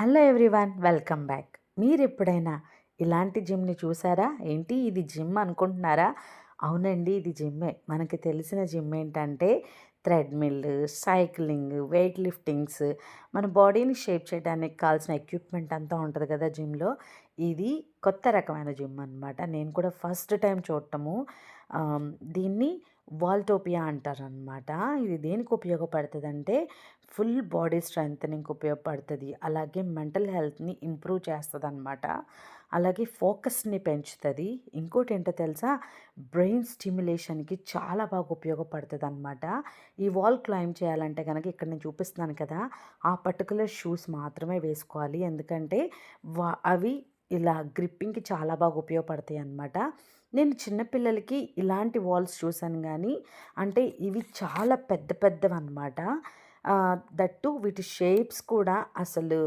Hello everyone welcome back. మీరు ఎప్పుడైనా ఇలాంటి జిమ్ని చూసారా? ఏంటి ఇది జిమ్ అనుకుంటున్నారా? అవునండి ఇది జిమ్మే. మనకి తెలిసిన జిమ్ ఏంటంటే థ్రెడ్మిల్ సైక్లింగ్ వెయిట్ లిఫ్టింగ్స్. మన బాడీని షేప్ చేయడానికి కావాల్సిన ఎక్విప్మెంట్ అంతా ఉంటుంది కదా జిమ్లో. ఇది కొత్త రకమైన జిమ్ అనమాట నేను కూడా ఫస్ట్ టైం చూడటము. దీన్ని వాల్టోపియా అంటారనమాట ఇది దేనికి ఉపయోగపడుతుంది అంటే ఫుల్ బాడీ స్ట్రెంగ్ ఉపయోగపడుతుంది. అలాగే మెంటల్ హెల్త్ని ఇంప్రూవ్ చేస్తుంది అనమాట అలాగే ఫోకస్ని పెంచుతుంది. ఇంకోటి ఏంటో తెలుసా? బ్రెయిన్ స్టిమ్యులేషన్కి చాలా బాగా ఉపయోగపడుతుంది అనమాట ఈ వాల్ క్లైమ్ చేయాలంటే కనుక ఇక్కడ నేను చూపిస్తున్నాను కదా ఆ పర్టికులర్ షూస్ మాత్రమే వేసుకోవాలి. ఎందుకంటే వా అవి ఇలా గ్రిప్పింగ్కి చాలా బాగా ఉపయోగపడతాయి అన్నమాట నేను చిన్నపిల్లలకి ఇలాంటి వాల్స్ చూశాను కానీ అంటే ఇవి చాలా పెద్ద పెద్దవి అనమాట దట్టు వీటి షేప్స్ కూడా అసలు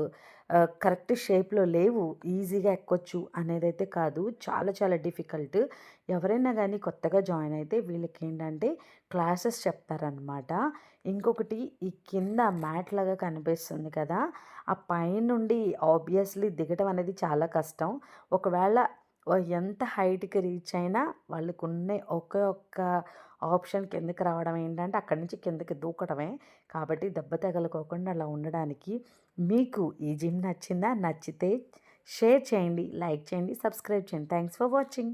కరెక్ట్ షేప్లో లేవు. ఈజీగా ఎక్కొచ్చు అనేది అయితే కాదు. చాలా చాలా డిఫికల్ట్. ఎవరైనా కానీ కొత్తగా జాయిన్ అయితే వీళ్ళకి ఏంటంటే క్లాసెస్ చెప్తారనమాట. ఇంకొకటి ఈ కింద మ్యాట్ లాగా కనిపిస్తుంది కదా! ఆ పైనుండి ఆబ్వియస్లీ దిగటం అనేది చాలా కష్టం. ఒకవేళ ఎంత హైట్కి రీచ్ అయినా వాళ్ళకు ఉండే ఒకే ఒక్క ఆప్షన్ కిందకి రావడం ఏంటంటే అక్కడి నుంచి కిందకి దూకడమే కాబట్టి దెబ్బ తగలకోకుండా అలా ఉండడానికి మీకు ఈ జిమ్ నచ్చిందా? నచ్చితే షేర్ చేయండి లైక్ చేయండి సబ్స్క్రైబ్ చేయండి. Thanks for watching.